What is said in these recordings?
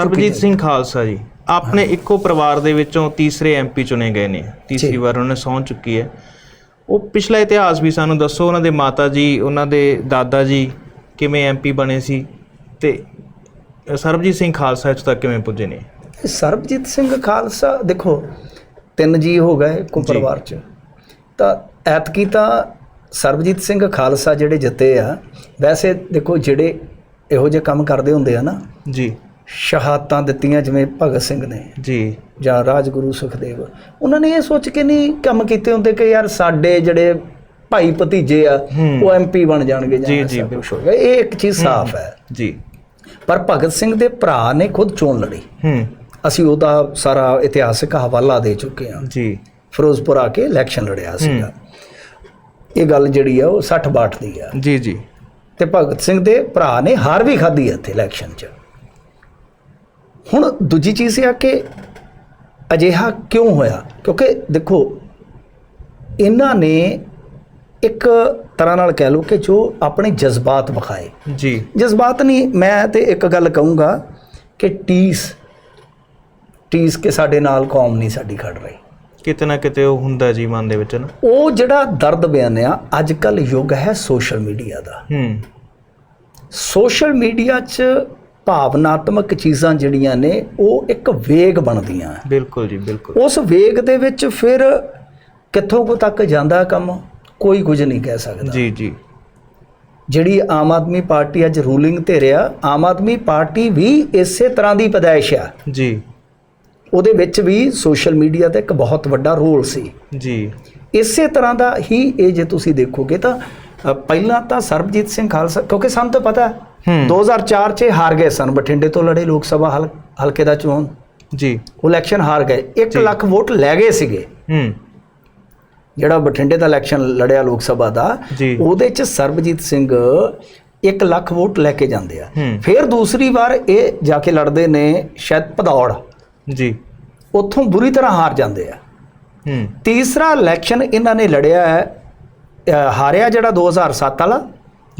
ਸਰਬਜੀਤ ਸਿੰਘ ਖਾਲਸਾ ਜੀ ਆਪਣੇ ਇੱਕੋ ਪਰਿਵਾਰ ਦੇ ਵਿੱਚੋਂ ਤੀਸਰੇ ਐਮਪੀ ਚੁਣੇ ਗਏ ਨੇ ਤੀਸਰੀ। ਵਾਰ ਉਹਨਾਂ ਨੇ ਸਹੁੰ ਚੁੱਕੀ ਹੈ। ਉਹ ਪਿਛਲਾ ਇਤਿਹਾਸ ਵੀ ਸਾਨੂੰ ਦੱਸੋ ਉਹਨਾਂ ਦੇ ਮਾਤਾ ਜੀ ਉਹਨਾਂ ਦੇ ਦਾਦਾ ਜੀ ਕਿਵੇਂ ਐਮਪੀ ਬਣੇ ਸੀ ਤੇ ਸਰਬਜੀਤ ਸਿੰਘ ਖਾਲਸਾ ਇੱਥੋਂ ਤੱਕ ਕਿਵੇਂ ਪੁੱਜੇ ਨੇ? ਸਰਬਜੀਤ ਸਿੰਘ ਖਾਲਸਾ ਦੇਖੋ ਤਿੰਨ ਜੀ ਹੋ ਗਏ ਇੱਕੋ ਜੀ। ਪਰਿਵਾਰ ਚ। ਤਾਂ ਐਤਕੀ ਤਾਂ ਸਰਬਜੀਤ ਸਿੰਘ ਖਾਲਸਾ ਜਿਹੜੇ ਜਿੱਤੇ ਆ ਵੈਸੇ ਦੇਖੋ ਜਿਹੜੇ ਇਹੋ ਜਿਹੇ ਕੰਮ ਕਰਦੇ ਹੁੰਦੇ ਆ ਨਾ ਜੀ। ਸ਼ਹਾਦਤਾਂ ਦਿੱਤੀਆਂ ਜਿਵੇਂ ਭਗਤ ਸਿੰਘ ਨੇ ਜੀ। ਜਾਂ ਰਾਜਗੁਰੂ ਸੁਖਦੇਵ। ਉਹਨਾਂ ਨੇ ਇਹ ਸੋਚ ਕੇ ਨਹੀਂ ਕੰਮ ਕੀਤੇ ਹੁੰਦੇ ਕਿ ਯਾਰ ਸਾਡੇ ਜਿਹੜੇ ਭਾਈ ਭਤੀਜੇ ਆ। ਉਹ ਐਮਪੀ ਬਣ ਜਾਣਗੇ ਜਾਂ ਜੀ, ਕੁਛ ਹੋਏਗਾ ਇਹ ਇੱਕ ਚੀਜ਼ ਸਾਫ਼ ਹੈ। ਜੀ। ਪਰ ਭਗਤ ਸਿੰਘ ਦੇ ਭਰਾ ਨੇ ਖੁਦ ਚੋਣ ਲੜੀ। ਹੂੰ। ਅਸੀਂ ਉਹਦਾ ਸਾਰਾ ਇਤਿਹਾਸਕ ਹਵਾਲਾ ਦੇ ਚੁੱਕੇ ਹਾਂ। ਜੀ। ਫਿਰੋਜ਼ਪੁਰ ਆ ਕੇ ਇਲੈਕਸ਼ਨ ਲੜਿਆ ਸੀਗਾ। ਇਹ ਗੱਲ ਜਿਹੜੀ ਆ ਉਹ 60 ਬਾਟ ਦੀ ਆ। ਜੀ ਜੀ। ਤੇ ਭਗਤ ਸਿੰਘ ਦੇ ਭਰਾ ਨੇ ਹਾਰ ਵੀ ਖਾਧੀ ਇੱਥੇ ਇਲੈਕਸ਼ਨ 'ਚ। ਹੁਣ ਦੂਜੀ ਚੀਜ਼ ਇਹ ਆ ਕਿ ਅਜਿਹਾ ਕਿਉਂ ਹੋਇਆ? ਕਿਉਂਕਿ ਦੇਖੋ ਇਹਨਾਂ ਨੇ ਇੱਕ ਤਰ੍ਹਾਂ ਨਾਲ ਕਹਿ ਲਓ ਕਿ ਜੋ ਆਪਣੇ ਜਜ਼ਬਾਤ ਵਿਖਾਏ। ਜੀ। ਜਜ਼ਬਾਤ ਨਹੀਂ ਮੈਂ ਤੇ ਇੱਕ ਗੱਲ ਕਹੂੰਗਾ ਕਿ ਟੀਸ ਟੀਸ ਕੇ ਸਾਡੇ ਨਾਲ ਕੌਮ ਨਹੀਂ ਸਾਡੀ ਖੜ ਰਹੀ। ਕਿਤੇ ਨਾ ਕਿਤੇ ਉਹ ਹੁੰਦਾ ਜੀ ਮਨ ਦੇ ਵਿੱਚ ਨਾ। ਉਹ ਜਿਹੜਾ ਦਰਦ ਬਿਆਨਿਆ ਅੱਜ ਕੱਲ ਯੁੱਗ ਹੈ ਸੋਸ਼ਲ ਮੀਡੀਆ ਦਾ। ਹੂੰ। ਸੋਸ਼ਲ ਮੀਡੀਆ 'ਚ ਭਾਵਨਾਤਮਕ ਚੀਜ਼ਾਂ ਜਿਹੜੀਆਂ ਨੇ ਉਹ ਇੱਕ ਵੇਗ ਬਣਦੀਆਂ ਬਿਲਕੁਲ ਜੀ ਬਿਲਕੁਲ। ਉਸ ਵੇਗ ਦੇ ਵਿੱਚ ਫਿਰ ਕਿੱਥੋਂ ਕੋ ਤੱਕ ਜਾਂਦਾ ਕੰਮ? ਕੋਈ ਕੁਝ ਨਹੀਂ ਕਹਿ ਸਕਦਾ। ਜੀ ਜੀ। ਜਿਹੜੀ ਆਮ ਆਦਮੀ ਪਾਰਟੀ ਅੱਜ ਰੂਲਿੰਗ ਤੇ ਰਿਹਾ ਆਮ ਆਦਮੀ ਪਾਰਟੀ ਵੀ ਇਸੇ ਤਰ੍ਹਾਂ ਦੀ ਪੈਦਾਇਸ਼ ਆ। ਜੀ। ਉਹਦੇ ਵਿੱਚ ਵੀ ਸੋਸ਼ਲ ਮੀਡੀਆ ਦਾ ਇੱਕ ਬਹੁਤ ਵੱਡਾ ਰੋਲ ਸੀ। ਜੀ। ਇਸੇ ਤਰ੍ਹਾਂ ਦਾ ਹੀ ਇਹ ਜੇ ਤੁਸੀਂ ਦੇਖੋਗੇ ਤਾਂ ਪਹਿਲਾਂ ਤਾਂ ਸਰਬਜੀਤ ਸਿੰਘ ਖਾਲਸਾ ਕਿਉਂਕਿ ਸਾਨੂੰ ਤਾਂ ਪਤਾ ਹੈ, ਹੂੰ। 2004 ਚ ਹਾਰ ਗਏ ਸਨ ਬਠਿੰਡੇ ਤੋਂ ਲੜੇ ਲੋਕ ਸਭਾ ਹਲ- ਹਲਕੇ ਦਾ ਚੋਣ। ਜੀ। ਇਲੈਕਸ਼ਨ ਹਾਰ ਗਏ। 1 ਜੀ। ਲੱਖ ਵੋਟ ਲੈ ਗਏ ਸੀਗੇ। ਹੂੰ। ਜਿਹੜਾ ਬਠਿੰਡੇ ਦਾ ਇਲੈਕਸ਼ਨ ਲੜਿਆ ਲੋਕ ਸਭਾ ਦਾ। ਉਹਦੇ ਚ ਸਰਬਜੀਤ ਸਿੰਘ 1 ਲੱਖ ਵੋਟ ਲੈ ਕੇ ਜਾਂਦੇ ਆ। ਫਿਰ ਦੂਸਰੀ ਵਾਰ ਇਹ ਜਾ ਕੇ ਲੜਦੇ ਨੇ ਸ਼ਾਇਦ ਭਦੌੜ। ਜੀ। ਉੱਥੋਂ ਬੁਰੀ ਤਰ੍ਹਾਂ ਹਾਰ ਜਾਂਦੇ ਆ। ਹੂੰ। ਤੀਸਰਾ ਇਲੈਕਸ਼ਨ ਇਹਨਾਂ ਨੇ ਲੜਿਆ ਹੈ ਹਾਰਿਆ ਜਿਹੜਾ 2007 ਵਾਲਾ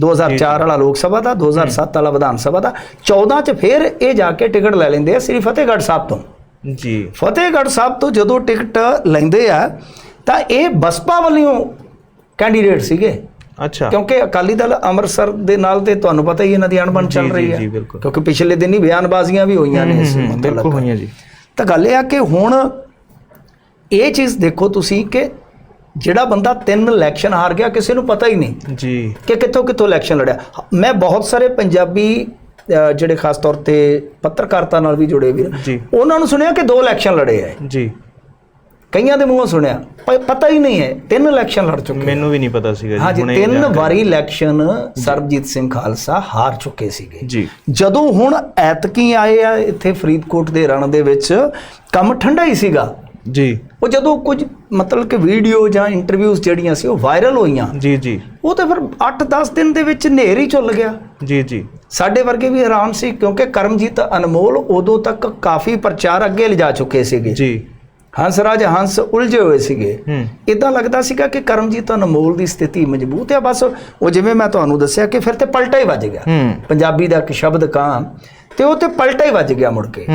2004 ਵਾਲਾ ਲੋਕ ਸਭਾ ਦਾ 2007 ਵਾਲਾ ਵਿਧਾਨ ਸਭਾ ਦਾ 14 ਚ ਫਿਰ ਇਹ ਜਾ ਕੇ ਟਿਕਟ ਲੈ ਲੈਂਦੇ ਆ ਸ੍ਰੀ ਫਤਿਹਗੜ੍ਹ ਸਾਹਿਬ ਤੋਂ। ਜੀ। ਫਤਿਹਗੜ੍ਹ ਸਾਹਿਬ ਤੋਂ ਜਦੋਂ ਟਿਕਟ ਲੈਂਦੇ ਆ ਤਾਂ ਇਹ ਬਸਪਾ ਵੱਲੋਂ ਕੈਂਡੀਡੇਟ ਸੀਗੇ। ਅੱਛਾ। ਕਿਉਂਕਿ ਅਕਾਲੀ ਦਲ ਅੰਮ੍ਰਿਤਸਰ ਦੇ ਨਾਲ ਤੇ ਤੁਹਾਨੂੰ ਪਤਾ ਹੀ ਇਹਨਾਂ ਦੀ ਅਣਬਣ ਚੱਲ ਰਹੀ ਹੈ। ਕਿਉਂਕਿ ਪਿਛਲੇ ਦਿਨ ਹੀ ਬਿਆਨਬਾਜ਼ੀਆਂ ਵੀ ਹੋਈਆਂ ਨੇ ਇਸ ਮੁਤਲਕ ਬਿਲਕੁਲ ਹੋਈਆਂ ਜੀ। ਤਾਂ ਗੱਲ ਇਹ ਆ ਕਿ ਹੁਣ ਇਹ ਚੀਜ਼ ਦੇਖੋ ਤੁਸੀਂ ਕਿ ਜਿਹੜਾ ਬੰਦਾ ਤਿੰਨ ਇਲੈਕਸ਼ਨ ਹਾਰ ਗਿਆ ਕਿਸੇ ਨੂੰ ਪਤਾ ਹੀ ਨਹੀਂ ਜੀ। ਕਿ ਕਿੱਥੋਂ ਕਿੱਥੋਂ ਇਲੈਕਸ਼ਨ ਲੜਿਆ। ਮੈਂ ਬਹੁਤ ਸਾਰੇ ਪੰਜਾਬੀ ਜਿਹੜੇ ਖਾਸ ਤੌਰ ਤੇ ਪੱਤਰਕਾਰਤਾ ਨਾਲ ਵੀ ਜੁੜੇ ਵੀਰ ਉਹਨਾਂ ਨੂੰ ਸੁਣਿਆ ਕਿ ਦੋ ਇਲੈਕਸ਼ਨ ਲੜੇ ਐ? ਜੀ। ਕਈਆਂ ਦੇ ਮੂੰਹੋਂ ਸੁਣਿਆ। ਪਤਾ ਹੀ ਨਹੀਂ ਹੈ ਤਿੰਨ ਇਲੈਕਸ਼ਨ ਲੜ ਚੁੱਕੇ। ਮੈਨੂੰ ਵੀ ਨਹੀਂ ਪਤਾ ਸੀਗਾ ਜੀ ਹਾਂਜੀ ਤਿੰਨ ਵਾਰੀ ਇਲੈਕਸ਼ਨ ਸਰਬਜੀਤ ਸਿੰਘ ਖਾਲਸਾ ਹਾਰ ਚੁੱਕੇ ਸੀਗੇ। ਜੀ। ਜਦੋਂ ਹੁਣ ਐਤਕੀ ਆਏ ਆ ਇੱਥੇ ਫਰੀਦਕੋਟ ਦੇ ਰਣ ਦੇ ਵਿੱਚ ਕੰਮ ਠੰਡਾ ਹੀ ਸੀਗਾ। ਜੀ। ਉਹ ਜਦੋਂ ਕੁਝ ਮਤਲਬ ਕਿ ਵੀਡੀਓ ਜਾਂ ਇੰਟਰਵਿਊਜ਼ ਜਿਹੜੀਆਂ ਸੀ ਉਹ ਵਾਇਰਲ ਹੋਈਆਂ ਜੀ ਜੀ। ਉਹ ਤਾਂ ਫਿਰ 8-10 ਦਿਨ ਦੇ ਵਿੱਚ ਨੇਰ ਹੀ ਚੁੱਲ ਗਿਆ। ਜੀ ਜੀ। ਸਾਡੇ ਵਰਗੇ ਵੀ ਹੈਰਾਨ ਸੀ ਕਿਉਂਕਿ ਕਰਮਜੀਤ ਅਨਮੋਲ ਉਦੋਂ ਤੱਕ ਕਾਫੀ ਪ੍ਰਚਾਰ ਅੱਗੇ ਲਿਜਾ ਚੁੱਕੇ ਸੀਗੇ। ਜੀ। ਹੰਸਰਾਜ ਹੰਸ ਉਲਝੇ ਹੋਏ ਸੀਗੇ। ਇਦਾਂ ਲੱਗਦਾ ਸੀਗਾ ਕਿ ਕਰਮਜੀਤ ਅਨਮੋਲ ਦੀ ਸਥਿਤੀ ਮਜ਼ਬੂਤ ਹੈ ਬਸ ਉਹ ਜਿਵੇਂ ਮੈਂ ਤੁਹਾਨੂੰ ਦੱਸਿਆ ਕਿ ਫਿਰ ਤੇ ਪਲਟਾ ਹੀ ਵੱਜ ਗਿਆ। ਪੰਜਾਬੀ ਦਾ ਇੱਕ ਸ਼ਬਦ ਕਾਂ ਤੇ ਉਹ ਤੇ ਪਲਟਾ ਹੀ ਵੱਜ ਗਿਆ ਮੁੜ ਕੇ।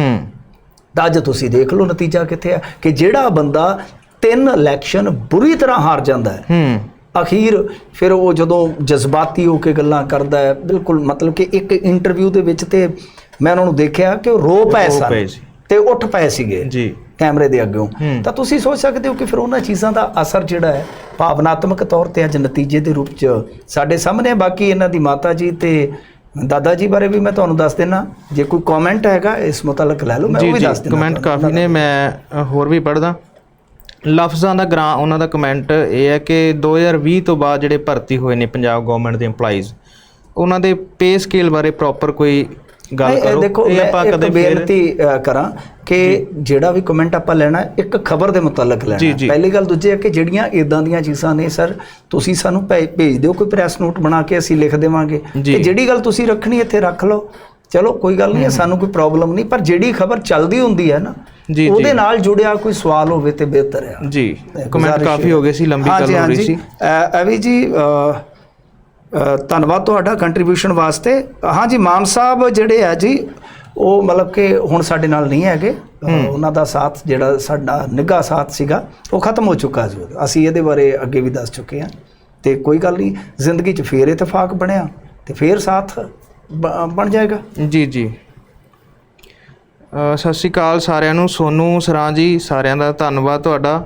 ਤਾਂ ਅੱਜ ਤੁਸੀਂ ਦੇਖ ਲਓ ਨਤੀਜਾ ਕਿੱਥੇ ਆ ਕਿ ਜਿਹੜਾ ਬੰਦਾ ਤਿੰਨ ਇਲੈਕਸ਼ਨ ਬੁਰੀ ਤਰ੍ਹਾਂ ਹਾਰ ਜਾਂਦਾ ਹੈ ਹੂੰ ਅਖੀਰ ਫਿਰ ਉਹ ਜਦੋਂ ਜਜ਼ਬਾਤੀ ਹੋ ਕੇ ਗੱਲਾਂ ਕਰਦਾ ਹੈ ਬਿਲਕੁਲ ਮਤਲਬ ਕਿ ਇੱਕ ਇੰਟਰਵਿਊ ਦੇ ਵਿੱਚ ਤੇ ਮੈਂ ਉਹਨਾਂ ਨੂੰ ਦੇਖਿਆ ਕਿ ਉਹ ਰੋ ਪਏ ਰੋ ਸਨ। ਤੇ ਉੱਠ ਪਏ ਸੀਗੇ ਜੀ ਕੈਮਰੇ ਦੇ ਅੱਗੋਂ। ਤਾਂ ਤੁਸੀਂ ਸੋਚ ਸਕਦੇ ਹੋ ਕਿ ਫਿਰ ਉਹਨਾਂ ਚੀਜ਼ਾਂ ਦਾ ਅਸਰ ਜਿਹੜਾ ਹੈ ਭਾਵਨਾਤਮਕ ਤੌਰ ਤੇ ਅੱਜ ਨਤੀਜੇ ਦੇ ਰੂਪ 'ਚ ਸਾਡੇ ਸਾਹਮਣੇ। ਬਾਕੀ ਇਹਨਾਂ ਦੀ ਮਾਤਾ ਜੀ ਤੇ ਦਾਦਾ ਜੀ ਬਾਰੇ ਵੀ ਮੈਂ ਤੁਹਾਨੂੰ ਦੱਸ ਦੇਣਾ ਜੇ ਕੋਈ ਕਮੈਂਟ ਹੈਗਾ ਇਸ ਮੁਤਲਕ ਲੈ ਲਓ ਮੈਂ ਉਹ ਵੀ ਦੱਸ ਦੇਣਾ ਕਮੈਂਟ। ਕਾਫੀ ਨੇ ਮੈਂ ਹੋਰ ਵੀ ਪੜਦਾ ਲਫ਼ਜ਼ਾਂ ਦਾ ਗ੍ਰਾਂ ਉਹਨਾਂ ਦਾ ਕਮੈਂਟ ਇਹ ਹੈ ਕਿ 2020 ਤੋਂ ਬਾਅਦ ਜਿਹੜੇ ਭਰਤੀ ਹੋਏ ਨੇ ਪੰਜਾਬ ਗਵਰਨਮੈਂਟ ਦੇ EMPLOYEES ਉਹਨਾਂ ਦੇ ਪੇ ਸਕੇਲ ਬਾਰੇ ਪ੍ਰੋਪਰ ਕੋਈ ਗੱਲ ਕਰੋ। ਦੇਖੋ ਇਹ ਆਪਾਂ ਕਦੇ ਬੇਨਤੀ ਕਰਾਂ ਕਿ ਜਿਹੜਾ ਵੀ ਕਮੈਂਟ ਆਪਾਂ ਲੈਣਾ ਹੈ, ਇੱਕ ਖਬਰ ਦੇ ਮੁਤਲਕ ਜੀ, ਲੈਣਾ ਜੀ। ਹੈ। ਪਹਿਲੀ ਗੱਲ ਦੂਜੀ ਹੈ ਕਿ ਜਿਹੜੀਆਂ ਇਦਾਂ ਦੀਆਂ ਚੀਜ਼ਾਂ ਨੇ ਸਰ ਤੁਸੀਂ ਸਾਨੂੰ ਭੇਜ ਦਿਓ ਕੋਈ ਪ੍ਰੈਸ ਨੋਟ ਬਣਾ ਕੇ ਅਸੀਂ ਲਿਖ ਦੇਵਾਂਗੇ ਜੀ। ਤੇ ਜਿਹੜੀ ਗੱਲ ਤੁਸੀਂ ਰੱਖਣੀ ਇੱਥੇ ਰੱਖ ਲਓ ਚਲੋ ਕੋਈ ਗੱਲ ਨਹੀਂ ਹੈ, ਸਾਨੂੰ ਕੋਈ ਪ੍ਰੋਬਲਮ ਨਹੀਂ ਪਰ ਜਿਹੜੀ ਖਬਰ ਚੱਲਦੀ ਹੁੰਦੀ ਹੈ ਨਾ ਜੀ, ਜੀ। ਉਹਦੇ ਨਾਲ ਜੁੜਿਆ ਕੋਈ ਸਵਾਲ ਹੋਵੇ ਤੇ ਬਿਹਤਰ ਹੈ ਜੀ ਕਮੈਂਟ ਕਾਫੀ ਹੈ। ਹੋ ਗਏ ਸੀ ਲੰਬੀ ਗੱਲ ਹੋ ਰਹੀ। ਸੀ ਅਵੀ ਜੀ ਧੰਨਵਾਦ ਤੁਹਾਡਾ ਕੰਟਰੀਬਿਊਸ਼ਨ ਵਾਸਤੇ ਹਾਂਜੀ ਮਾਨ ਸਾਹਿਬ ਜਿਹੜੇ ਆ ਜੀ ਉਹ ਮਤਲਬ ਕਿ ਹੁਣ ਸਾਡੇ ਨਾਲ ਨਹੀਂ ਹੈਗੇ। ਉਹਨਾਂ ਦਾ ਸਾਥ ਜਿਹੜਾ ਸਾਡਾ ਨਿੱਘਾ ਸਾਥ ਸੀਗਾ ਉਹ ਖਤਮ ਹੋ ਚੁੱਕਾ ਜੀ ਅਸੀਂ ਇਹਦੇ ਬਾਰੇ ਅੱਗੇ ਵੀ ਦੱਸ ਚੁੱਕੇ ਹਾਂ। ਤੇ ਕੋਈ ਗੱਲ ਨਹੀਂ ਜ਼ਿੰਦਗੀ 'ਚ ਫੇਰ ਇਤਫਾਕ ਬਣਿਆ ਤੇ ਫੇਰ ਸਾਥ ਬਣ ਜਾਏਗਾ। ਜੀ ਜੀ। ਸਤਿ ਸ਼੍ਰੀ ਅਕਾਲ ਸਾਰਿਆਂ ਨੂੰ। ਸੋਨੂ ਸਰਾਂ ਜੀ ਸਾਰਿਆਂ ਦਾ ਧੰਨਵਾਦ ਤੁਹਾਡਾ।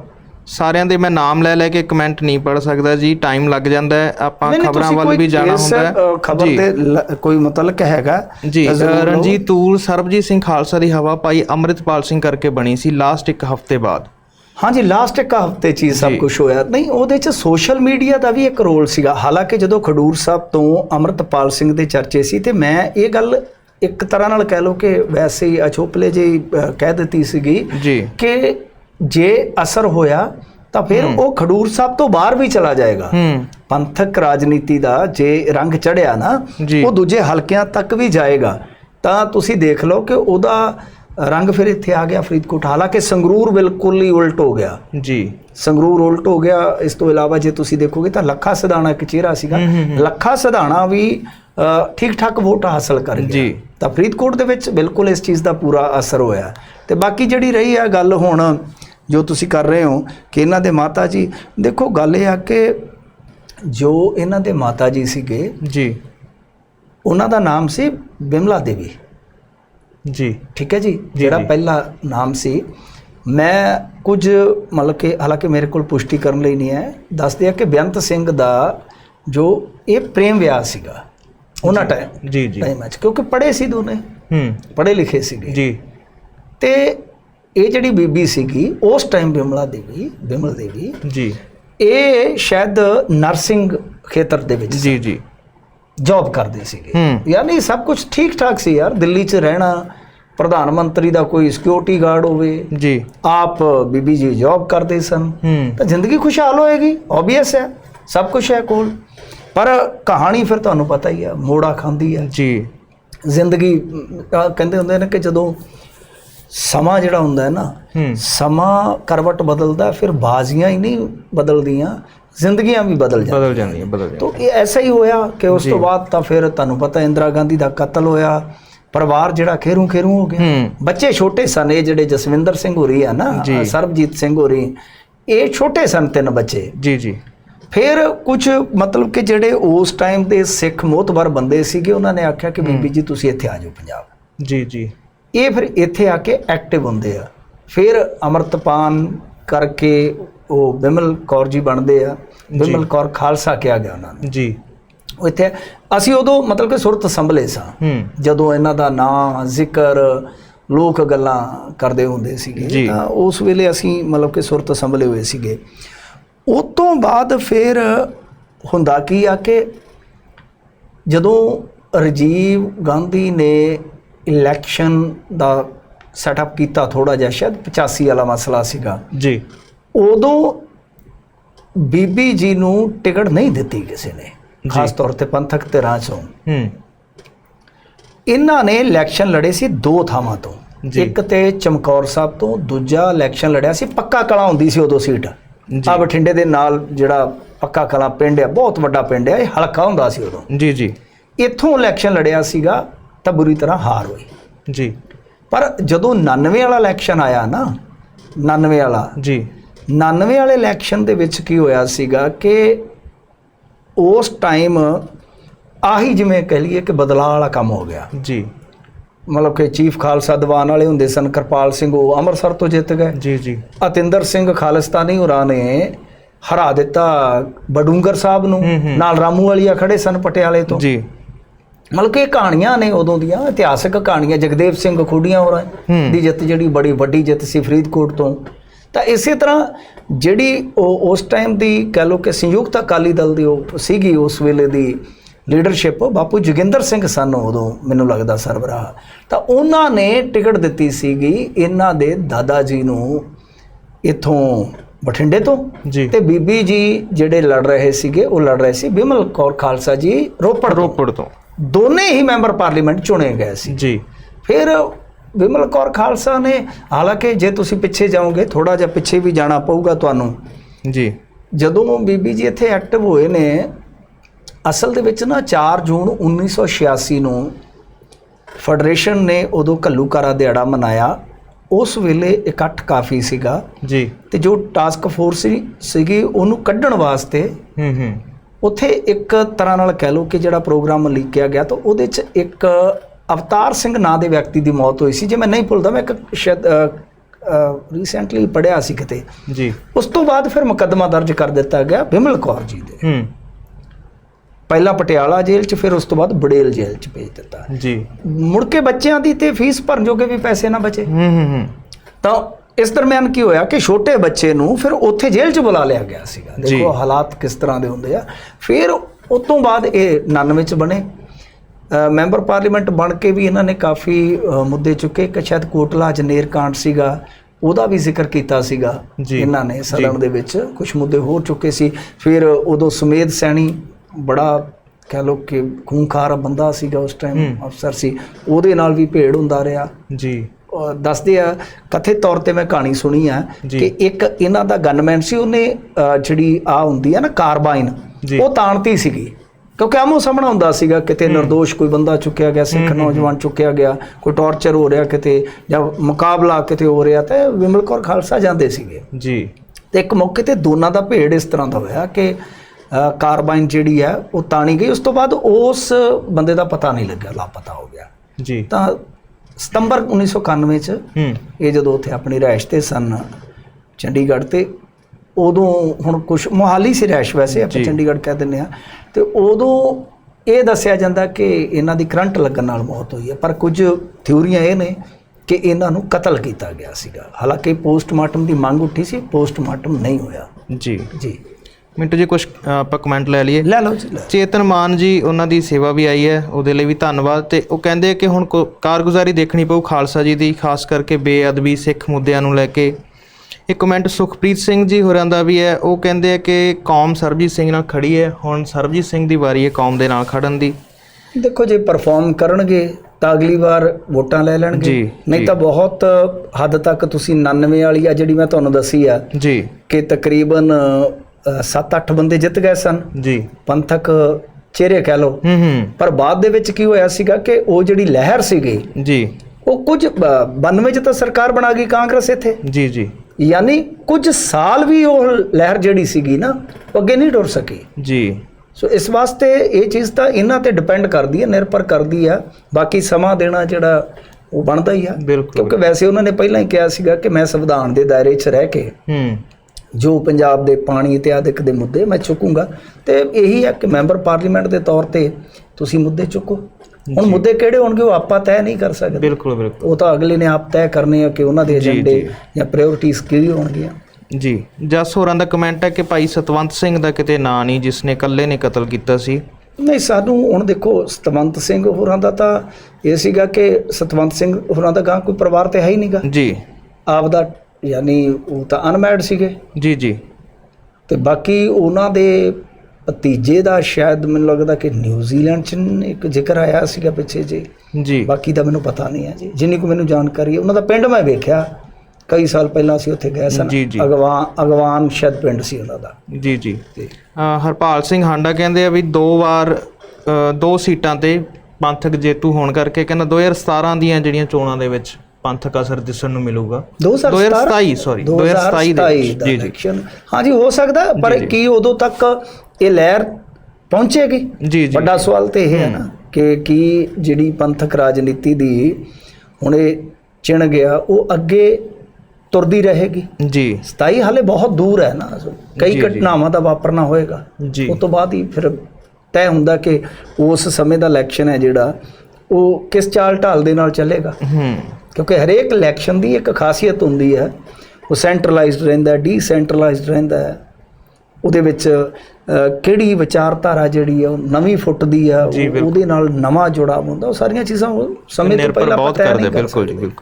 ਸਾਰਿਆਂ ਦੇ ਮੈਂ ਨਾਮ ਲੈ ਲੈ ਕੇ ਕਮੈਂਟ ਨਹੀਂ ਪੜ ਸਕਦਾ ਜੀ ਟਾਈਮ ਲੱਗ ਜਾਂਦਾ ਹੈ ਆਪਾਂ ਖਬਰਾਂ ਵੱਲ ਵੀ ਜਾਣਾ ਹੁੰਦਾ ਹੈ ਖਬਰ ਜੀ। ਲ- ਕੋਈ ਮੁਤਲਕ ਹੈਗਾ ਜੀ ਤਾਂ। ਰਣਜੀਤ ਤੂਲ ਸਰਬਜੀਤ ਸਿੰਘ ਖਾਲਸਾ ਦੀ ਹਵਾ ਪਾਈ ਅੰਮ੍ਰਿਤਪਾਲ ਸਿੰਘ ਕਰਕੇ ਬਣੀ ਸੀ ਲਾਸਟ ਇੱਕ ਹਫ਼ਤੇ ਬਾਅਦ ਹਾਂਜੀ ਲਾਸਟ ਇੱਕ ਹਫ਼ਤੇ ਚ ਸਭ ਜੀ। ਕੁਝ ਹੋਇਆ ਨਹੀਂ ਉਹਦੇ ਚ ਸੋਸ਼ਲ ਮੀਡੀਆ ਦਾ ਵੀ ਇੱਕ ਰੋਲ ਸੀਗਾ ਹਾਲਾਂਕਿ ਜਦੋਂ ਖਡੂਰ ਸਾਹਿਬ ਤੋਂ ਅਮਰਤਪਾਲ ਸਿੰਘ ਦੇ ਚਰਚੇ ਸੀ ਤੇ ਮੈਂ ਇਹ ਗੱਲ ਇੱਕ ਤਰ੍ਹਾਂ ਨਾਲ ਕਹਿ ਲਓ ਕਿ ਵੈਸੇ ਹੀ ਅਛੋਪਲੇ ਅਹ, ਕਹਿ ਦਿੱਤੀ ਸੀਗੀ ਜੀ ਕਿ ਜੇ ਅਸਰ ਹੋਇਆ ਤਾਂ ਫਿਰ ਉਹ ਖਡੂਰ ਸਾਹਿਬ ਤੋਂ ਬਾਹਰ ਵੀ ਚਲਾ ਜਾਏਗਾ। ਪੰਥਕ ਰਾਜਨੀਤੀ ਦਾ ਜੇ ਰੰਗ ਚੜਿਆ ਨਾ। ਉਹ ਦੂਜੇ ਹਲਕਿਆਂ ਤੱਕ ਵੀ ਜਾਏਗਾ। ਤਾਂ ਤੁਸੀਂ ਦੇਖ ਲਓ ਕਿ ਉਹਦਾ ਰੰਗ ਫਿਰ ਇੱਥੇ ਆ ਗਿਆ ਫਰੀਦਕੋਟ। ਹਾਲਾਂਕਿ ਸੰਗਰੂਰ ਬਿਲਕੁਲ ਹੀ ਉਲਟ ਹੋ ਗਿਆ। ਜੀ। ਸੰਗਰੂਰ ਉਲਟ ਹੋ ਗਿਆ। ਇਸ ਤੋਂ ਇਲਾਵਾ ਜੇ ਤੁਸੀਂ ਦੇਖੋਗੇ ਤਾਂ ਲੱਖਾ ਸਿਧਾਣਾ ਇੱਕ ਚਿਹਰਾ ਸੀਗਾ। ਲੱਖਾ ਸਿਧਾਣਾ ਵੀ ਠੀਕ ਠਾਕ ਵੋਟ ਹਾਸਲ ਕਰ ਗਿਆ। ਜੀ। ਤਾਂ ਫਰੀਦਕੋਟ ਦੇ ਵਿੱਚ ਬਿਲਕੁਲ ਇਸ ਚੀਜ਼ ਦਾ ਪੂਰਾ ਅਸਰ ਹੋਇਆ। ਤੇ ਬਾਕੀ ਜਿਹੜੀ ਰਹੀ ਆ ਗੱਲ ਹੁਣ ਜੋ ਤੁਸੀਂ ਕਰ ਰਹੇ ਹੋ ਕਿ ਇਹਨਾਂ ਦੇ ਮਾਤਾ ਜੀ ਦੇਖੋ ਗੱਲ ਇਹ ਆ ਕਿ ਜੋ ਇਹਨਾਂ ਦੇ ਮਾਤਾ ਜੀ ਸੀਗੇ ਜੀ। ਉਹਨਾਂ ਦਾ ਨਾਮ ਸੀ ਬਿਮਲਾ ਦੇਵੀ। ਜੀ। ਠੀਕ ਹੈ ਜੀ? ਜਿਹੜਾ। ਪਹਿਲਾ ਨਾਮ ਸੀ। ਮੈਂ ਕੁਝ ਮਤਲਬ ਕਿ ਹਾਲਾਂਕਿ ਮੇਰੇ ਕੋਲ ਪੁਸ਼ਟੀ ਕਰਨ ਲਈ ਨਹੀਂ ਹੈ ਦੱਸਦੇ ਆ ਕਿ ਬੇਅੰਤ ਸਿੰਘ ਦਾ ਜੋ ਇਹ ਪ੍ਰੇਮ ਵਿਆਹ ਸੀਗਾ ਉਹਨਾਂ ਟਾਈਮ ਜੀ ਜੀ। ਟਾਈਮ ਵਿੱਚ ਕਿਉਂਕਿ ਪੜ੍ਹੇ ਸੀ ਦੋਨੇ। ਹੂੰ। ਪੜ੍ਹੇ ਲਿਖੇ ਸੀਗੇ। ਜੀ। ਤੇ ਇਹ ਜਿਹੜੀ ਬੀਬੀ ਸੀਗੀ ਉਸ ਟਾਈਮ ਬਿਮਲਾ ਦੇਵੀ ਬਿਮਲ ਦੇਵੀ ਜੀ। ਇਹ ਸ਼ਾਇਦ ਨਰਸਿੰਗ ਖੇਤਰ ਦੇ ਵਿੱਚ ਜੀ ਜੀ। ਜੌਬ ਕਰਦੇ ਸੀਗੇ। ਯਾਨੀ ਸਭ ਕੁਝ ਠੀਕ ਠਾਕ ਸੀ ਯਾਰ ਦਿੱਲੀ 'ਚ ਰਹਿਣਾ ਪ੍ਰਧਾਨ ਮੰਤਰੀ ਦਾ ਕੋਈ ਸਿਕਿਉਰਿਟੀ ਗਾਰਡ ਹੋਵੇ ਜੀ। ਆਪ ਬੀਬੀ ਜੀ ਜੌਬ ਕਰਦੇ ਸਨ। ਤਾਂ ਜ਼ਿੰਦਗੀ ਖੁਸ਼ਹਾਲ ਹੋਏਗੀ ਓਬਵੀਅਸ ਹੈ ਸਭ ਕੁਝ ਹੈ ਕੋਲ। ਪਰ ਕਹਾਣੀ ਫਿਰ ਤੁਹਾਨੂੰ ਪਤਾ ਹੀ ਹੈ ਮੋੜਾ ਖਾਂਦੀ ਹੈ। ਜੀ। ਜ਼ਿੰਦਗੀ ਕਹਿੰਦੇ ਹੁੰਦੇ ਨੇ ਕਿ ਜਦੋਂ ਸਮਾਂ ਜਿਹੜਾ ਹੁੰਦਾ ਹੈ ਨਾ ਹੂੰ। ਸਮਾਂ ਕਰਵਟ ਬਦਲਦਾ ਫਿਰ ਬਾਜ਼ੀਆਂ ਹੀ ਨਹੀਂ ਬਦਲਦੀਆਂ ਜ਼ਿੰਦਗੀਆਂ ਵੀ ਬਦਲ ਜਾਂਦੀਆਂ। ਬਦਲ ਜਾਂਦੀ ਹੈ ਬਦਲ ਜਾਂਦੀ ਤੋ ਇਹ ਐਸਾ ਹੀ ਹੋਇਆ ਕਿ ਉਸ ਤੋਂ ਬਾਅਦ ਤਾਂ ਫਿਰ ਤੁਹਾਨੂੰ ਪਤਾ ਇੰਦਰਾ ਗਾਂਧੀ ਦਾ ਕਤਲ ਹੋਇਆ ਪਰਿਵਾਰ ਜਿਹੜਾ ਖੇਰੂ ਖੇਰੂ ਹੋ ਗਿਆ। ਹੂੰ। ਬੱਚੇ ਛੋਟੇ ਸਨ ਇਹ ਜਿਹੜੇ ਜਸਵਿੰਦਰ ਸਿੰਘ ਹੋਰੀ ਆ ਨਾ ਜੀ। ਸਰਬਜੀਤ ਸਿੰਘ ਹੋਰੀ ਇਹ ਛੋਟੇ ਸਨ ਤਿੰਨ ਬੱਚੇ। ਜੀ ਜੀ। ਫਿਰ ਕੁਝ ਮਤਲਬ ਕਿ ਜਿਹੜੇ ਉਸ ਟਾਈਮ ਦੇ ਸਿੱਖ ਮੋਤਬਰ ਬੰਦੇ ਸੀਗੇ ਉਹਨਾਂ ਨੇ ਆਖਿਆ ਕਿ ਬੀਬੀ ਜੀ ਤੁਸੀਂ ਇੱਥੇ ਆ ਜਾਓ ਪੰਜਾਬ। ਜੀ ਜੀ। ਇਹ ਫਿਰ ਇੱਥੇ ਆ ਕੇ ਐਕਟਿਵ ਹੁੰਦੇ ਆ। ਫਿਰ ਅਮਰਤਪਾਨ ਕਰਕੇ ਉਹ ਬਿਮਲ ਕੌਰ ਜੀ ਬਣਦੇ ਆ। ਬਿਮਲ ਕੌਰ ਖਾਲਸਾ ਕਿਹਾ ਗਿਆ ਉਹਨਾਂ ਨੂੰ। ਜੀ। ਉਹ ਇੱਥੇ ਅਸੀਂ ਉਦੋਂ ਮਤਲਬ ਕਿ ਸੁਰਤ ਸੰਭਲੇ ਸਾਂ। ਜਦੋਂ ਇਹਨਾਂ ਦਾ ਨਾਂ ਜ਼ਿਕਰ ਲੋਕ ਗੱਲਾਂ ਕਰਦੇ ਹੁੰਦੇ। ਸੀਗੇ ਤਾਂ ਉਸ ਵੇਲੇ ਅਸੀਂ ਮਤਲਬ ਕਿ ਸੁਰਤ ਸੰਭਲੇ ਹੋਏ ਸੀਗੇ। ਉਸ ਤੋਂ ਬਾਅਦ ਫਿਰ ਹੁੰਦਾ ਕੀ ਆ ਕਿ ਜਦੋਂ ਰਾਜੀਵ ਗਾਂਧੀ ਨੇ ਇਲੈਕਸ਼ਨ ਦਾ ਸੈਟਅਪ ਕੀਤਾ ਥੋੜਾ ਜਿਹਾ ਸ਼ਾਇਦ 85 ਵਾਲਾ ਮਸਲਾ ਸੀਗਾ। ਜੀ। ਉਦੋਂ ਬੀਬੀ ਜੀ ਨੂੰ ਟਿਕਟ ਨਹੀਂ ਦਿੱਤੀ ਕਿਸੇ ਨੇ ਖਾਸ ਤੌਰ ਤੇ ਪੰਥਕ ਧਿਰਾਂ ਚੋਂ ਹੂੰ। ਇਹਨਾਂ ਨੇ ਇਲੈਕਸ਼ਨ ਲੜੇ ਸੀ ਦੋ ਥਾਵਾਂ ਤੋਂ। ਇੱਕ ਤੇ ਚਮਕੌਰ ਸਾਹਿਬ ਤੋਂ ਦੂਜਾ ਇਲੈਕਸ਼ਨ ਲੜਿਆ ਸੀ ਪੱਕਾ ਕਲਾਂ ਹੁੰਦੀ ਸੀ ਉਦੋਂ ਸੀਟ। ਆ ਬਠਿੰਡੇ ਦੇ ਨਾਲ ਜਿਹੜਾ ਪੱਕਾ ਕਲਾਂ ਪਿੰਡ ਹੈ ਬਹੁਤ ਵੱਡਾ ਪਿੰਡ ਹੈ ਇਹ ਹਲਕਾ ਹੁੰਦਾ ਸੀ ਉਦੋਂ। ਜੀ ਜੀ। ਇੱਥੋਂ ਇਲੈਕਸ਼ਨ ਲੜਿਆ ਸੀਗਾ ਤਾਂ ਬੁਰੀ ਤਰ੍ਹਾਂ ਹਾਰ ਹੋਈ। ਜੀ। ਪਰ ਜਦੋਂ 99 ਵਾਲਾ ਇਲੈਕਸ਼ਨ ਆਇਆ ਨਾ 99 ਵਾਲਾ ਜੀ। 99 ਵਾਲੇ ਇਲੈਕਸ਼ਨ ਦੇ ਵਿੱਚ ਕੀ ਹੋਇਆ ਸੀਗਾ ਕਿ ਉਸ ਟਾਈਮ ਆਹੀ ਜਿਵੇਂ ਕਹਿ ਲਈਏ ਕਿ ਬਦਲਾਅ ਵਾਲਾ ਕੰਮ ਹੋ ਗਿਆ। ਜੀ। ਮਤਲਬ ਕਿ ਚੀਫ ਖਾਲਸਾ ਦੀਵਾਨ ਵਾਲੇ ਹੁੰਦੇ ਸਨ ਕਿਰਪਾਲ ਸਿੰਘ ਉਹ ਅੰਮ੍ਰਿਤਸਰ ਤੋਂ ਜਿੱਤ ਗਏ। ਜੀ ਜੀ। ਅਤਿੰਦਰ ਸਿੰਘ ਖਾਲਿਸਤਾਨੀ ਹੋਰਾਂ ਨੇ ਹਰਾ ਦਿੱਤਾ ਬਡੂੰਗਰ ਸਾਹਿਬ ਨੂੰ। ਨਾਲ ਰਾਮੂ ਵਾਲੀਆ ਖੜੇ ਸਨ ਪਟਿਆਲੇ ਤੋਂ। ਜੀ। ਮਤਲਬ ਕਿ ਇਹ ਕਹਾਣੀਆਂ ਨੇ ਉਦੋਂ ਦੀਆਂ ਇਤਿਹਾਸਕ ਕਹਾਣੀਆਂ ਜਗਦੇਵ ਸਿੰਘ ਖੁੱਡੀਆਂ ਹੋਰਾਂ। ਦੀ ਜਿੱਤ ਜਿਹੜੀ ਬੜੀ ਵੱਡੀ ਜਿੱਤ ਸੀ ਫਰੀਦਕੋਟ ਤੋਂ ਤਾਂ ਇਸੇ ਤਰ੍ਹਾਂ ਜਿਹੜੀ ਉਹ ਉਸ ਟਾਈਮ ਦੀ ਕਹਿ ਲਓ ਕਿ ਸੰਯੁਕਤ ਅਕਾਲੀ ਦਲ ਦੀ ਉਹ ਸੀਗੀ ਉਸ ਵੇਲੇ ਦੀ ਲੀਡਰਸ਼ਿਪ ਬਾਪੂ ਜੋਗਿੰਦਰ ਸਿੰਘ ਸਨ ਉਦੋਂ ਮੈਨੂੰ ਲੱਗਦਾ ਸਰਬਰਾਹ ਤਾਂ ਉਹਨਾਂ ਨੇ ਟਿਕਟ ਦਿੱਤੀ ਸੀਗੀ ਇਹਨਾਂ ਦੇ ਦਾਦਾ ਜੀ ਨੂੰ ਇਥੋਂ ਬਠਿੰਡੇ ਤੋਂ ਤੇ ਬੀਬੀ ਜੀ ਜਿਹੜੇ ਲੜ ਰਹੇ ਸੀਗੇ ਉਹ ਲੜ ਰਹੇ ਸੀ ਬਿਮਲ ਕੌਰ ਖਾਲਸਾ ਜੀ ਰੋਪੜ। ਰੋਪੜ ਤੋਂ ਦੋਨੇ ਹੀ ਮੈਂਬਰ ਪਾਰਲੀਮੈਂਟ ਚੁਣੇ ਗਏ ਸੀ। ਜੀ। ਫਿਰ ਵਿਮਲ ਕੌਰ ਖਾਲਸਾ ਨੇ ਹਾਲਾਂਕਿ ਜੇ ਤੁਸੀਂ ਪਿੱਛੇ ਜਾਓਗੇ ਥੋੜਾ ਜਿਹਾ ਪਿੱਛੇ ਵੀ ਜਾਣਾ ਪਊਗਾ ਤੁਹਾਨੂੰ। ਜੀ। ਜਦੋਂ ਬੀਬੀ ਜੀ ਇੱਥੇ ਐਕਟਿਵ ਹੋਏ ਨੇ ਅਸਲ ਦੇ ਵਿੱਚ ਨਾ 4 ਜੂਨ 1986 ਨੂੰ ਫੈਡਰੇਸ਼ਨ ਨੇ ਉਦੋਂ ਘੱਲੂਕਾਰਾ ਦਿਹਾੜਾ ਮਨਾਇਆ। ਉਸ ਵੇਲੇ ਇਕੱਠ ਕਾਫੀ ਸੀਗਾ। ਜੀ। ਤੇ ਜੋ ਟਾਸਕ ਫੋਰਸ ਸੀਗੀ ਉਹਨੂੰ ਕੱਢਣ ਵਾਸਤੇ ਹੂੰ ਹੂੰ। ਉੱਥੇ ਇੱਕ ਤਰ੍ਹਾਂ ਨਾਲ ਕਹਿ ਲਓ ਕਿ ਜਿਹੜਾ ਪ੍ਰੋਗਰਾਮ ਲੀਕਿਆ ਗਿਆ ਤਾਂ ਉਹਦੇ 'ਚ ਇੱਕ ਅਵਤਾਰ ਸਿੰਘ ਨਾਂ ਦੇ ਵਿਅਕਤੀ ਦੀ ਮੌਤ ਹੋਈ ਸੀ। ਜੇ ਮੈਂ ਨਹੀਂ ਭੁੱਲਦਾ ਮੈਂ ਇੱਕ ਸ਼ਾਇਦ ਰੀਸੈਂਟਲੀ ਪੜਿਆ ਸੀ ਕਿਤੇ। ਜੀ। ਉਸ ਤੋਂ ਬਾਅਦ ਫਿਰ ਮੁਕੱਦਮਾ ਦਰਜ ਕਰ ਦਿੱਤਾ ਗਿਆ ਬਿਮਲ ਕੌਰ ਜੀ ਦੇ। ਹੂੰ। ਪਹਿਲਾਂ ਪਟਿਆਲਾ ਜੇਲ੍ਹ 'ਚ ਫਿਰ ਉਸ ਤੋਂ ਬਾਅਦ ਬੜੇਲ ਜੇਲ੍ਹ 'ਚ ਭੇਜ ਦਿੱਤਾ। ਜੀ। ਮੁੜ ਕੇ ਬੱਚਿਆਂ ਦੀ ਤੇ ਫੀਸ ਭਰਨ ਜੋਗੇ ਵੀ ਪੈਸੇ ਨਾ ਬਚੇ। ਹੂੰ ਹੂੰ। ਤਾਂ ਇਸ ਦਰਮਿਆਨ ਕੀ ਹੋਇਆ ਕਿ ਛੋਟੇ ਬੱਚੇ ਨੂੰ ਫਿਰ ਉੱਥੇ ਜੇਲ੍ਹ 'ਚ ਬੁਲਾ ਲਿਆ ਗਿਆ ਸੀਗਾ। ਦੇਖੋ ਹਾਲਾਤ ਕਿਸ ਤਰ੍ਹਾਂ ਦੇ ਹੁੰਦੇ ਆ। ਫਿਰ ਉਸ ਤੋਂ ਬਾਅਦ ਇਹ 99 ਚ ਬਣੇ। ਮੈਂਬਰ ਪਾਰਲੀਮੈਂਟ ਬਣ ਕੇ ਵੀ ਇਹਨਾਂ ਨੇ ਕਾਫੀ ਮੁੱਦੇ ਚੁੱਕੇ। ਕਿ ਸ਼ਾਇਦ ਕੋਟਲਾ ਜਨੇਰ ਕਾਂਡ ਸੀਗਾ ਉਹਦਾ ਵੀ ਜ਼ਿਕਰ ਕੀਤਾ ਸੀਗਾ। ਇਹਨਾਂ ਨੇ ਸਦਨ ਦੇ ਵਿੱਚ। ਕੁਝ ਮੁੱਦੇ ਹੋ ਚੁੱਕੇ ਸੀ। ਫਿਰ ਉਦੋਂ ਸੁਮੇਧ ਸੈਣੀ ਬੜਾ ਕਹਿ ਲੋ ਕਿ ਖੂੰਖਾਰ ਬੰਦਾ ਸੀਗਾ ਉਸ ਟਾਈਮ। ਅਫਸਰ ਸੀ। ਉਹਦੇ ਨਾਲ ਵੀ ਭੇੜ ਹੁੰਦਾ ਰਿਹਾ। ਜੀ। ਦੱਸਦੇ ਆ ਕਥਿਤ ਤੌਰ ਤੇ ਮੈਂ ਕਹਾਣੀ ਸੁਣੀ ਆ। ਕਿ ਇੱਕ ਇਹਨਾਂ ਦਾ ਗਨਮੈਨ ਸੀ ਉਹਨੇ ਜਿਹੜੀ ਆ ਹੁੰਦੀ ਆ ਨਾ ਕਾਰਬਾਈਨ। ਉਹ ਤਾਣਤੀ ਸੀਗੀ। ਕਿਉਂਕਿ ਆਮੋ ਸਾਹਮਣਾ ਹੁੰਦਾ ਸੀਗਾ ਕਿਤੇ ਨਿਰਦੋਸ਼ ਕੋਈ ਬੰਦਾ ਚੁੱਕਿਆ ਗਿਆ ਸਿੱਖ ਨੌਜਵਾਨ ਚੁੱਕਿਆ ਗਿਆ ਕੋਈ ਟੌਰਚਰ ਹੋ ਰਿਹਾ ਕਿਤੇ ਜਾਂ ਮੁਕਾਬਲਾ ਕਿਤੇ ਹੋ ਰਿਹਾ ਤੇ ਵਿਮਲ ਕੌਰ ਖਾਲਸਾ ਜਾਂਦੇ ਸੀਗੇ। ਜੀ। ਤੇ ਇੱਕ ਮੌਕੇ ਤੇ ਦੋਨਾਂ ਦਾ ਭੇੜ ਇਸ ਤਰ੍ਹਾਂ ਦਾ ਹੋਇਆ ਕਿ ਕਾਰਬਾਈਨ ਜਿਹੜੀ ਹੈ ਉਹ ਤਾਣੀ ਗਈ। ਉਸ ਤੋਂ ਬਾਅਦ ਉਸ ਬੰਦੇ ਦਾ ਪਤਾ ਨਹੀਂ ਲੱਗਿਆ ਲਾਪਤਾ ਹੋ ਗਿਆ। ਜੀ। ਤਾਂ ਸਤੰਬਰ 1991 ਚ ਇਹ ਜਦੋਂ ਉੱਥੇ ਆਪਣੀ ਰਿਹਾਇਸ਼ ਤੇ ਸਨ ਚੰਡੀਗੜ੍ਹ ਤੇ ਉਦੋਂ ਹੁਣ ਕੁਝ ਮੋਹਾਲੀ ਸੀ ਰਿਹਾਇਸ਼ ਵੈਸੇ ਆਪਾਂ। ਚੰਡੀਗੜ੍ਹ ਕਹਿ ਦਿੰਦੇ ਆ ਤੇ ਉਦੋਂ ਇਹ ਦੱਸਿਆ ਜਾਂਦਾ ਕਿ ਇਹਨਾਂ ਦੀ ਕਰੰਟ ਲੱਗਣ ਨਾਲ ਮੌਤ ਹੋਈ ਹੈ ਪਰ ਕੁਝ ਥਿਊਰੀਆਂ ਇਹ ਨੇ ਕਿ ਇਹਨਾਂ ਨੂੰ ਕਤਲ ਕੀਤਾ ਗਿਆ ਸੀਗਾ। ਹਾਲਾਂਕਿ ਪੋਸਟਮਾਰਟਮ ਦੀ ਮੰਗ ਉੱਠੀ ਸੀ ਪੋਸਟਮਾਰਟਮ ਨਹੀਂ ਹੋਇਆ। ਜੀ। ਜੀ। ਮਿੰਟੂ ਜੀ ਕੁਝ ਆਪਾਂ ਕਮੈਂਟ ਲੈ ਲਈਏ। ਲੈ ਲਓ ਜੀ ਚੇਤਨ ਮਾਨ ਜੀ ਉਹਨਾਂ ਦੀ ਸੇਵਾ ਵੀ ਆਈ ਹੈ ਉਹਦੇ ਲਈ ਵੀ ਧੰਨਵਾਦ। ਤੇ ਉਹ ਕਹਿੰਦੇ ਕਿ ਹੁਣ ਕਾਰਗੁਜ਼ਾਰੀ ਦੇਖਣੀ ਪਊ ਖਾਲਸਾ ਜੀ ਦੀ ਖਾਸ ਕਰਕੇ ਬੇਅਦਬੀ ਸਿੱਖ ਮੁੱਦਿਆਂ ਨੂੰ ਲੈ ਕੇ। ਇੱਕ ਕਮੈਂਟ ਸੁਖਪ੍ਰੀਤ ਸਿੰਘ ਜੀ ਹੋਰਾਂ ਦਾ ਵੀ ਹੈ। ਉਹ ਕਹਿੰਦੇ ਆ ਕਿ ਕੌਮ ਸਰਬਜੀਤ ਸਿੰਘ ਨਾਲ ਖੜੀ ਹੈ। ਹੁਣ ਸਰਬਜੀਤ ਸਿੰਘ ਦੀ ਵਾਰੀ ਹੈ ਕੌਮ ਦੇ ਨਾਲ ਖੜਨ ਦੀ। ਦੇਖੋ ਜੇ ਪਰਫਾਰਮ ਕਰਨਗੇ ਤਾਂ ਅਗਲੀ ਵਾਰ ਵੋਟਾਂ ਲੈ ਲੈਣਗੇ। ਨਹੀਂ। ਤਾਂ ਬਹੁਤ ਹੱਦ ਤੱਕ ਤੁਸੀਂ 99 ਵਾਲੀ ਆ ਜਿਹੜੀ ਮੈਂ ਤੁਹਾਨੂੰ ਦੱਸੀ ਆ ਜੀ। ਕਿ ਤਕਰੀਬਨ 7-8 ਬੰਦੇ ਜਿੱਤ ਗਏ ਸਨ। ਜੀ। ਪੰਥਕ ਚਿਹਰੇ ਕਹਿ ਲਓ। ਹੂੰ ਹੂੰ। ਪਰ ਬਾਅਦ ਦੇ ਵਿੱਚ ਕੀ ਹੋਇਆ ਸੀਗਾ ਕਿ ਉਹ ਜਿਹੜੀ ਲਹਿਰ ਸੀਗੀ ਜੀ। ਉਹ ਕੁਝ ਬ- 92 ਚ ਤਾਂ ਸਰਕਾਰ ਬਣਾ ਗਈ ਕਾਂਗਰਸ ਇੱਥੇ। ਜੀ ਜੀ। ਯਾਨੀ ਕੁਝ ਸਾਲ ਵੀ ਉਹ ਲਹਿਰ ਜਿਹੜੀ ਸੀਗੀ ਨਾ ਉਹ ਅੱਗੇ ਨਹੀਂ ਟੁਰ ਸਕੀ। ਜੀ। ਸੋ ਇਸ ਵਾਸਤੇ ਇਹ ਚੀਜ਼ ਤਾਂ ਇਹਨਾਂ ਤੇ ਡਿਪੈਂਡ ਕਰਦੀ ਹੈ ਨਿਰਭਰ ਕਰਦੀ ਆ। ਬਾਕੀ ਸਮਾਂ ਦੇਣਾ ਜਿਹੜਾ ਉਹ ਬਣਦਾ ਹੀ ਆ। ਬਿਲਕੁਲ। ਕਿਉਂਕਿ ਵੈਸੇ ਉਹਨਾਂ ਨੇ ਪਹਿਲਾਂ ਹੀ ਕਿਹਾ ਸੀਗਾ ਕਿ ਮੈਂ ਸੰਵਿਧਾਨ ਦੇ ਦਾਇਰੇ 'ਚ ਰਹਿ ਕੇ ਹੂੰ। ਜੋ ਪੰਜਾਬ ਦੇ ਪਾਣੀ ਇਤਿਆਦਿਕ ਦੇ ਮੁੱਦੇ ਮੈਂ ਚੁੱਕੂੰਗਾ। ਤੇ ਇਹੀ ਹੈ ਕਿ ਮੈਂਬਰ ਪਾਰਲੀਮੈਂਟ ਦੇ ਤੌਰ ਤੇ ਤੁਸੀਂ ਮੁੱਦੇ ਚੁੱਕੋ। ਹੁਣ ਮੁੱਦੇ ਕਿਹੜੇ ਹੋਣਗੇ ਉਹ ਆਪਾਂ ਤੈਅ ਨਹੀਂ ਕਰ ਸਕਦੇ। ਬਿਲਕੁਲ ਬਿਲਕੁਲ। ਉਹ ਤਾਂ ਅਗਲੇ ਨੇ ਆਪ ਤੈਅ ਕਰਨੇ ਆ ਕਿ ਉਹਨਾਂ ਦੇ ਏਜੰਡੇ ਜੀ। ਪ੍ਰਾਇੋਰਟੀਜ਼ ਕੀ ਹੋਣਗੀਆਂ। ਜੀ ਜਸ ਹੋਰਾਂ ਦਾ ਕਮੈਂਟ ਹੈ ਕਿ ਭਾਈ ਸਤਵੰਤ ਸਿੰਘ ਦਾ ਕਿਤੇ ਨਾਂ ਨਹੀਂ ਜਿਸ ਨੇ ਇਕੱਲੇ ਨੇ ਕਤਲ ਕੀਤਾ ਸੀ। ਨਹੀਂ ਸਾਨੂੰ ਹੁਣ ਦੇਖੋ ਸਤਵੰਤ ਸਿੰਘ ਹੋਰਾਂ ਦਾ ਤਾਂ ਇਹ ਸੀਗਾ ਕਿ ਸਤਵੰਤ ਸਿੰਘ ਹੋਰਾਂ ਦਾ ਗਾਂ ਕੋਈ ਪਰਿਵਾਰ ਤੇ ਹੈ ਹੀ ਨਹੀਂਗਾ ਜੀ। ਆਪ ਦਾ ਯਾਨੀ ਉਹ ਤਾਂ ਅਨਮੈਰਿਡ ਸੀਗੇ। ਜੀ ਜੀ। ਤੇ ਬਾਕੀ ਉਹਨਾਂ ਦੇ ਭਤੀਜੇ ਦਾ ਸ਼ਾਇਦ ਮੈਨੂੰ ਲੱਗਦਾ ਕਿ ਨਿਊਜ਼ੀਲੈਂਡ 'ਚ ਇੱਕ ਜ਼ਿਕਰ ਆਇਆ ਸੀਗਾ ਪਿੱਛੇ ਜੇ ਜੀ। ਬਾਕੀ ਦਾ ਮੈਨੂੰ ਪਤਾ ਨਹੀਂ ਹੈ ਜੀ। ਜਿੰਨੀ ਕੁ ਮੈਨੂੰ ਜਾਣਕਾਰੀ ਹੈ ਉਹਨਾਂ ਦਾ ਪਿੰਡ ਮੈਂ ਵੇਖਿਆ। ਕਈ ਸਾਲ ਪਹਿਲਾਂ ਅਸੀਂ ਉੱਥੇ ਗਏ ਸਨ। ਅਗਵਾਨ ਅਗਵਾਨ ਸ਼ਾਇਦ ਪਿੰਡ ਸੀ ਉਹਨਾਂ ਦਾ। ਜੀ ਜੀ। ਹਰਪਾਲ ਸਿੰਘ ਹਾਂਡਾ ਕਹਿੰਦੇ ਆ ਵੀ ਦੋ ਵਾਰ ਦੋ ਸੀਟਾਂ ਤੇ ਪੰਥਕ ਜੇਤੂ ਹੋਣ ਕਰਕੇ ਕਹਿੰਦਾ 2017 ਦੀਆਂ ਜਿਹੜੀਆਂ ਚੋਣਾਂ ਦੇ ਵਿੱਚ ਪੰਥਕ ਅਸਰ ਦਿਸਣ ਨੂੰ ਮਿਲੂਗਾ। 2027 ਸੌਰੀ 2027 ਦੇ ਜੀ ਜੀ। ਹਾਂਜੀ ਹੋ ਸਕਦਾ ਪਰ। ਕੀ ਉਦੋਂ ਤੱਕ ਇਹ ਲਹਿਰ ਪਹੁੰਚੇਗੀ? ਜੀ ਜੀ। ਵੱਡਾ ਸਵਾਲ ਤੇ ਇਹ ਹੈ ਨਾ ਕਿ ਕੀ ਜਿਹੜੀ ਪੰਥਕ ਰਾਜਨੀਤੀ ਦੀ ਹੁਣ ਇਹ ਚਿਣ ਗਿਆ ਉਹ ਅੱਗੇ ਤੁਰਦੀ ਰਹੇਗੀ? ਜੀ। 27 ਹਾਲੇ ਬਹੁਤ ਦੂਰ ਹੈ ਨਾ। ਕਈ। ਘਟਨਾਵਾਂ ਦਾ ਵਾਪਰਨਾ ਹੋਏਗਾ। ਜੀ। ਉਸ ਤੋਂ ਬਾਅਦ ਹੀ ਫਿਰ ਤੈਅ ਹੁੰਦਾ ਕਿ ਉਸ ਸਮੇਂ ਦਾ ਇਲੈਕਸ਼ਨ ਹੈ ਜਿਹੜਾ ਉਹ ਕਿਸ ਚਾਲ ਢਾਲ ਦੇ ਨਾਲ ਚੱਲੇਗਾ? ਹੂੰ। ਕਿਉਂਕਿ ਹਰੇਕ ਇਲੈਕਸ਼ਨ ਦੀ ਇੱਕ ਖਾਸੀਅਤ ਹੁੰਦੀ ਹੈ ਉਹ ਸੈਂਟਰਲਾਈਜ਼ਡ ਰਹਿੰਦਾ ਡੀਸੈਂਟਰਲਾਈਜ਼ਡ ਰਹਿੰਦਾ ਹੈ ਉਹਦੇ ਵਿੱਚ ਕਿਹੜੀ ਵਿਚਾਰਧਾਰਾ ਜਿਹੜੀ ਹੈ ਉਹ ਨਵੀਂ ਫੁੱਟਦੀ ਆ। ਉਹਦੇ ਨਾਲ ਨਵਾਂ ਜੁੜਾਵ ਹੁੰਦਾ ਉਹ ਸਾਰੀਆਂ ਚੀਜ਼ਾਂ ਉਹ ਸਮੇਂ ਤੋਂ ਪਹਿਲਾਂ ਪਤਾ ਕਰਦੇ ਨਹੀਂ ਬਿਲਕੁਲ ਜੀ। ਬਿਲਕੁਲ